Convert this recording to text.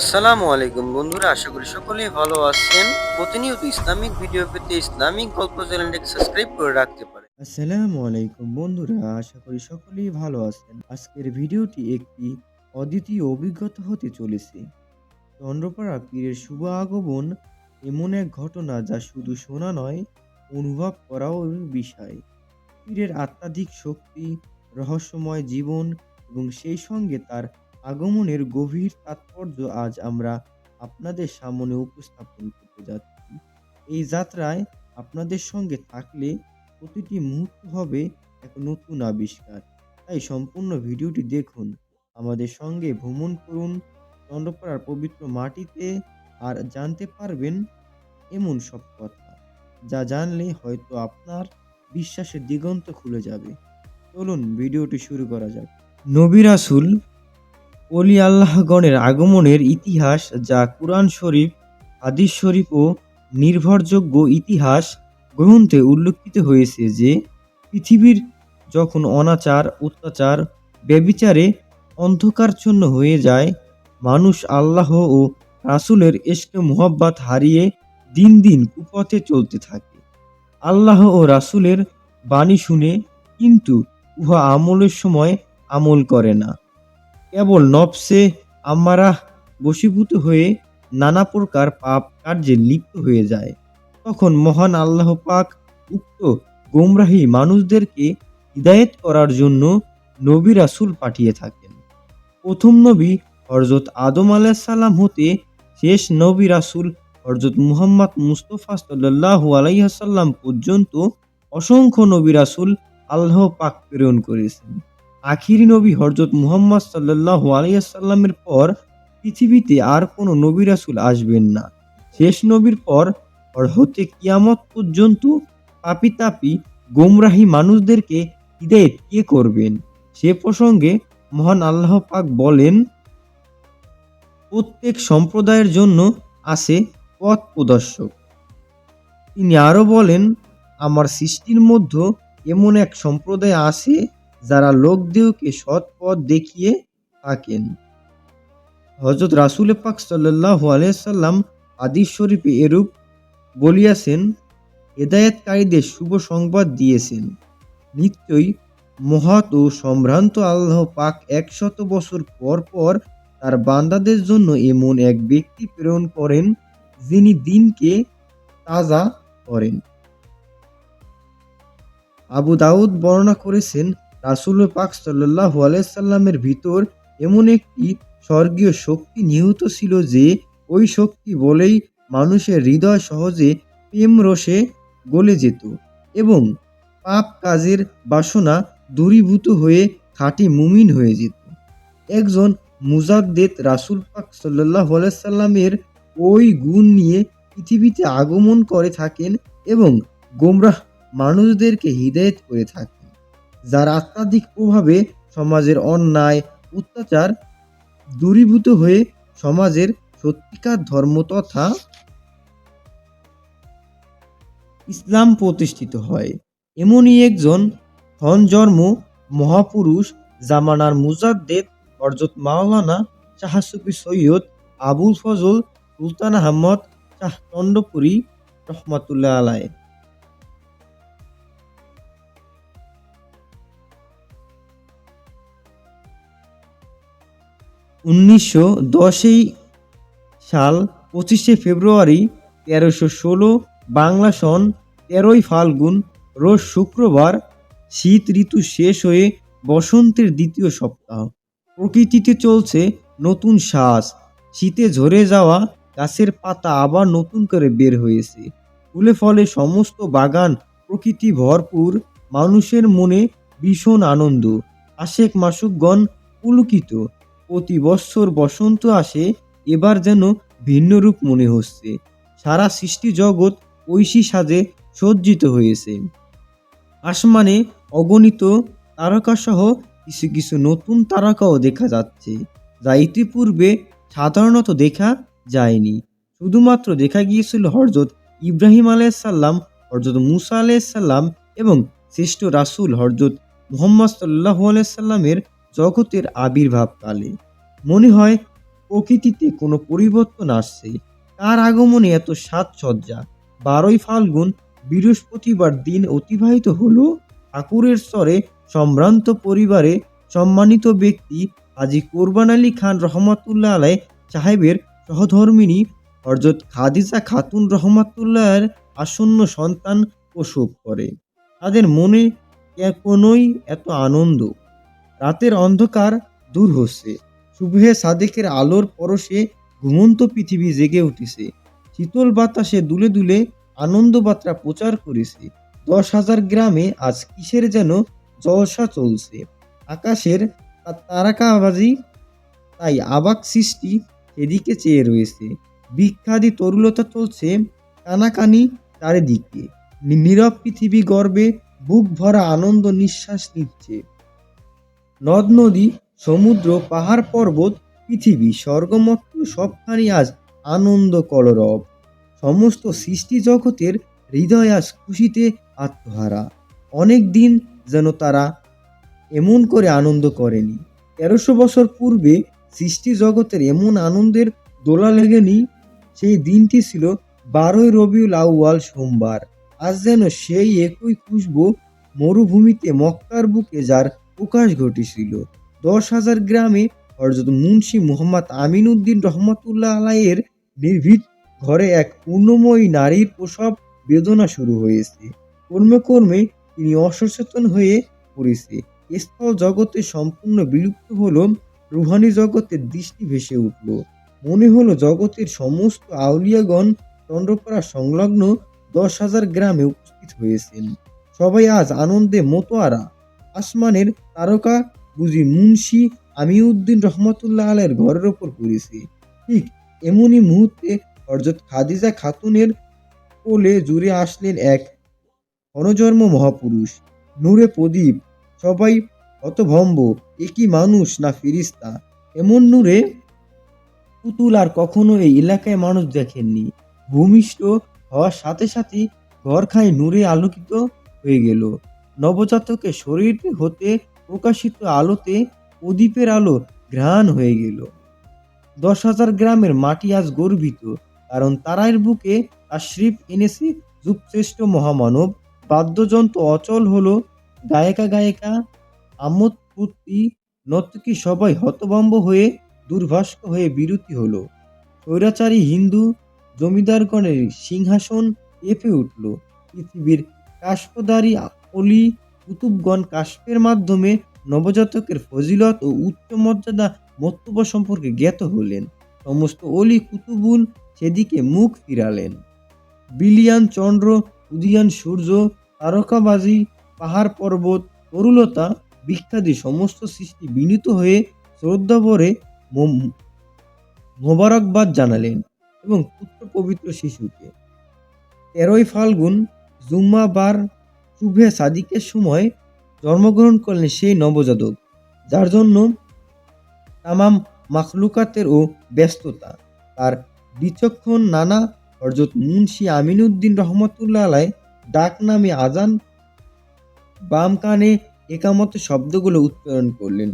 আসসালামু আলাইকুম বন্ধুরা, আশা করি সকলেই ভালো আছেন। প্রতিনিয়ত ইসলামিক ভিডিও পেতে ইসলামিক গল্প চ্যানেলটিকে সাবস্ক্রাইব করে রাখতে পারেন। আসসালামু আলাইকুম বন্ধুরা, আশা করি সকলেই ভালো আছেন। আজকের ভিডিওটি একটি অদ্বিতীয় অভিজ্ঞতা হতে চলেছে। চন্দ্রপাড়া পীরের শুভ আগমন এমন এক ঘটনা যা শুধু শোনা নয়, অনুভব করাও বিষয়। পীরের আত্মাধিক শক্তি, রহস্যময় জীবন এবং সেই সঙ্গে তার আগমনের গভীর তাৎপর্য আজ আমরা আপনাদের সামনে উপস্থাপন করতে যাচ্ছি। এই যাত্রায় আপনাদের সঙ্গে থাকলে প্রতিটি মুহূর্ত হবে এক নতুন আবিষ্কার। তাই সম্পূর্ণ ভিডিওটি দেখুন, আমাদের সঙ্গে ভ্রমণ করুন, চন্দ্রপাড়ার পবিত্র মাটিতে আর জানতে পারবেন এমন সব কথা, যা জানলে হয়তো আপনার বিশ্বাসের দিগন্ত খুলে যাবে। চলুন ভিডিওটি শুরু করা যাক। নবী রাসুল অলি আল্লাহগণের আগমনের ইতিহাস যা কুরআন শরীফ, হাদিস শরীফ ও নির্ভরযোগ্য ইতিহাস গ্রন্থে উল্লেখিত হয়েছে যে, পৃথিবীর যখন অনাচার, অত্যাচার, ব্যবিচারে অন্ধকারচ্ছন্ন হয়ে যায়, মানুষ আল্লাহ ও রাসূলের এশকে মোহাব্বত হারিয়ে দিন দিন কুপথে চলতে থাকে। আল্লাহ ও রাসূলের বাণী শুনে কিন্তু উহা আমলের সময় আমল করে না। কেবল নফসে আমারা বশীভূত হয়ে নানা প্রকার পাপ কার্যে লিপ্ত হয়ে যায়। তখন মহান আল্লাহ পাক উক্ত গোমরাহী মানুষদেরকে হিদায়েত করার জন্য নবী রাসুল পাঠিয়ে থাকেন। প্রথম নবী হরজত আদম আলাইসাল্লাম হতে শেষ নবী রাসুল হরজত মুহাম্মদ মুস্তফা সাল্লাল্লাহু আলাইহাসাল্লাম পর্যন্ত অসংখ্য নবী রাসুল আল্লাহ পাক প্রেরণ করেছেন। আখিরি নবী হরজত মুহাম্মদ সাল্লাল্লাহু আলাইসাল্লামের পর পৃথিবীতে আর কোনো নবী রাসূল আসবেন না। শেষ নবীর পর হতে কিয়ামত পর্যন্ত পাপি তাপি গোমরাহী মানুষদেরকে হিদায়ত কে করবেন? সে প্রসঙ্গে মহান আল্লাহ পাক বলেন, প্রত্যেক সম্প্রদায়ের জন্য আছে পথ প্রদর্শক। তিনি আরও বলেন, আমার সৃষ্টির মধ্যে এমন এক সম্প্রদায় আছে যারা লোকদেরকে সৎ পথ দেখিয়ে থাকেন। হজরত রাসুল পাক সাল্লাল্লাহু আলাইহি সাল্লাম হাদিস শরীফে এরূপ বলিয়াছেন, হেদায়েতকারীদের শুভ সংবাদ দিয়েছেন। নিশ্চয়ই মহৎ ও সম্ভ্রান্ত আল্লাহ পাক একশত বছর পর পর তার বান্দাদের জন্য এমন এক ব্যক্তি প্রেরণ করেন, যিনি দিনকে তাজা করেন। আবু দাউদ বর্ণনা করেছেন রাসুল পাক সাল্লাহ আলাইসাল্লামের ভিতর এমন একটি স্বর্গীয় শক্তি নিহত ছিল যে, ওই শক্তি বলেই মানুষের হৃদয় সহজে প্রেম রসে গলে যেত এবং পাপ কাজের বাসনা দূরীভূত হয়ে খাঁটি মুমিন হয়ে যেত। একজন মুজাদ্দেদ রাসুল পাক সাল্লাহ সাল্লামের ওই গুণ নিয়ে পৃথিবীতে আগমন করে থাকেন এবং গোমরাহ মানুষদেরকে হিদায়ত করে থাকেন। যার আত্মাধিক প্রভাবে সমাজের অন্যায়, অত্যাচার দূরীভূত হয়ে সমাজের সত্যিকার ধর্ম তথা ইসলাম প্রতিষ্ঠিত হয়। এমনই একজন জন্ম মহাপুরুষ জামানার মুজাদ্দেদ হরজত মাওলানা শাহসুফি সৈয়দ আবুল ফজল সুলতান আহমদ শাহ চন্দ্রপুরী রহমাতুল্লাহ আলায় উনিশশো দশই সাল পঁচিশে ফেব্রুয়ারি তেরোশো ষোলো বাংলা সন তেরোই ফাল্গুন রোজ শুক্রবার শীত ঋতু শেষ হয়ে বসন্তের দ্বিতীয় সপ্তাহ। প্রকৃতিতে চলছে নতুন শ্বাস শীতে ঝরে যাওয়া গাছের পাতা আবার নতুন করে বের হয়েছে। ফুলে ফলে সমস্ত বাগান প্রকৃতি ভরপুর, মানুষের মনে ভীষণ আনন্দ। আশেক মাসুকগণ পুলকিত। প্রতি বৎসর বসন্ত আসে, এবার যেন ভিন্ন রূপ মনে হচ্ছে। সারা সৃষ্টি জগৎ ঐশী সাজে সজ্জিত হয়েছে। আসমানে অগণিত তারকাসহ কিছু কিছু নতুন তারকাও দেখা যাচ্ছে, যা ইতিপূর্বে সাধারণত দেখা যায়নি। শুধুমাত্র দেখা গিয়েছিল হরজত ইব্রাহিম আলাইসাল্লাম হরজত মুসা আলাইসাল্লাম এবং শ্রেষ্ঠ রাসূল হরজত মুহাম্মদ সাল্লাহ আলাইসাল্লামের জগতের আবির্ভাব আবির্ভাবকালে মনে হয়, প্রকৃতিতে কোনো পরিবর্তন আসছে। তার আগমনে এত সাজসজ্জা। বারোই ফাল্গুন বৃহস্পতিবার দিন অতিবাহিত হল। ঠাকুরের স্তরে সম্ভ্রান্ত পরিবারে সম্মানিত ব্যক্তি হাজি কোরবান আলী খান রহমাতুল্লাহ আলাই সাহেবের সহধর্মিনী হরজত খাদিজা খাতুন রহমাতুল্লাহের আসন্ন সন্তান প্রসব করে। তাদের মনে কোনোই এত আনন্দ? রাতের অন্ধকার দূর হচ্ছে। শুভে সাদেকের আলোর পরশে ঘুমন্ত পৃথিবী জেগে উঠেছে। শীতল বাতাসে দুলে দুলে আনন্দ বার্তা প্রচার করেছে। দশ হাজার গ্রামে আজ কিসের যেন জলসা চলছে। আকাশের তারকাবাজি, তাই আবাক সৃষ্টি সেদিকে চেয়ে রয়েছে। বিখ্যাতি তরুলতা চলছে কানাকানি চারিদিকে। নীরব পৃথিবী গর্বে বুক ভরা আনন্দ নিঃশ্বাস নিচ্ছে। নদ নদী, সমুদ্র, পাহাড় পর্বত, পৃথিবী স্বর্গমত্ত সবখানি আজ আনন্দ কলরব। সমস্ত সৃষ্টি জগতের হৃদয় আজ খুশিতে আত্মহারা। অনেক দিন যেন তারা এমন করে আনন্দ করেনি। তেরোশো বছর পূর্বে সৃষ্টি জগতের এমন আনন্দের দোলা লেগেনি, সেই দিনটি ছিল বারোই রবিউল আউয়াল সোমবার। আজ যেন সেই একই খুশবু মরুভূমিতে মক্কার বুকে যার প্রকাশ ঘটেছিল। দশ হাজার গ্রামে হরজত মুন্সি মোহাম্মদ আমিন উদ্দিন রহমতুল্লাহ আলাইয়ের নির্ভীত ঘরে এক পূর্ণময়ী নারীর প্রসব বেদনা শুরু হয়েছে। কর্মে কর্মে তিনি অসচেতন হয়ে পড়েছে। স্থল জগতে সম্পূর্ণ বিলুপ্ত হল, রুহানি জগতের দৃষ্টি ভেসে উঠল। মনে হলো জগতের সমস্ত আউলিয়াগণ চন্দ্রপাড়া সংলগ্ন দশ হাজার গ্রামে উপস্থিত হয়েছেন। সবাই আজ আনন্দে মতোয়ারা। আসমানের তারকা বুঝি মুন্সি আমিউদ্দিন রহমতুল্লাহ আলের ঘরের ওপর পড়েছে। ঠিক এমনই মুহূর্তে হরজত খাদিজা খাতুনের কোলে জুড়ে আসলেন এক অনজন্ম মহাপুরুষ। নূরে প্রদীপ, সবাই হতভম্ব একই মানুষ না ফিরিস্তা? এমন নূরে পুতুল আর কখনো এই এলাকায় মানুষ দেখেননি। ভূমিষ্ঠ হওয়ার সাথে সাথে ঘরখাই নূরে আলোকিত হয়ে গেল। নবজাতকের শরীর হতে প্রকাশিত আলোতে প্রদীপের আলো ঘ্রাণ হয়ে গেল। দশ হাজার গ্রামের মাটি আজ গর্বিত, কারণ তারার বুকে আশ্রিপ এনেছে যুগশ্রেষ্ঠ মহামানব। বাদ্যযন্ত্র অচল হলো, গায়িকা গায়িকা আমোদ ফুর্তি, নর্তকী সবাই হতভম্ব হয়ে দুর্ভাস্ক হয়ে বিরতি হলো। স্বৈরাচারী হিন্দু জমিদারগণের সিংহাসন এপে উঠল। পৃথিবীর কাশপদারি অলি কুতুবগণ কাশ্পের মাধ্যমে নবজাতকের ফজিলত ও উচ্চ মর্যাদা মন্তব্য সম্পর্কে জ্ঞাত হলেন। সমস্ত অলি কুতুবুল সেদিকে মুখ ফিরালেন। বিলিয়ান চন্দ্র, উদিয়ান সূর্য, তারকাবাজি, পাহাড় পর্বত, তরুলতা বিখ্যাতি সমস্ত সৃষ্টি বিনীত হয়ে শ্রদ্ধাভরে মোবারকবাদ জানালেন এবং পুত্র পবিত্র শিশুকে। তেরোই ফাল্গুন, জুম্মাবার শুভে সাদিকের সময় জন্মগ্রহণ করলেন সেই নবজাতক, যার জন্য তামাম মাখলুকাতেরও ব্যস্ততা। তার বিচক্ষণ নানা হরজত মুন্সি আমিনুদ্দিন রহমতুল্লাহ আলাই ডাক নামে আজান বাম কানে একামত শব্দগুলো উচ্চারণ করলেন।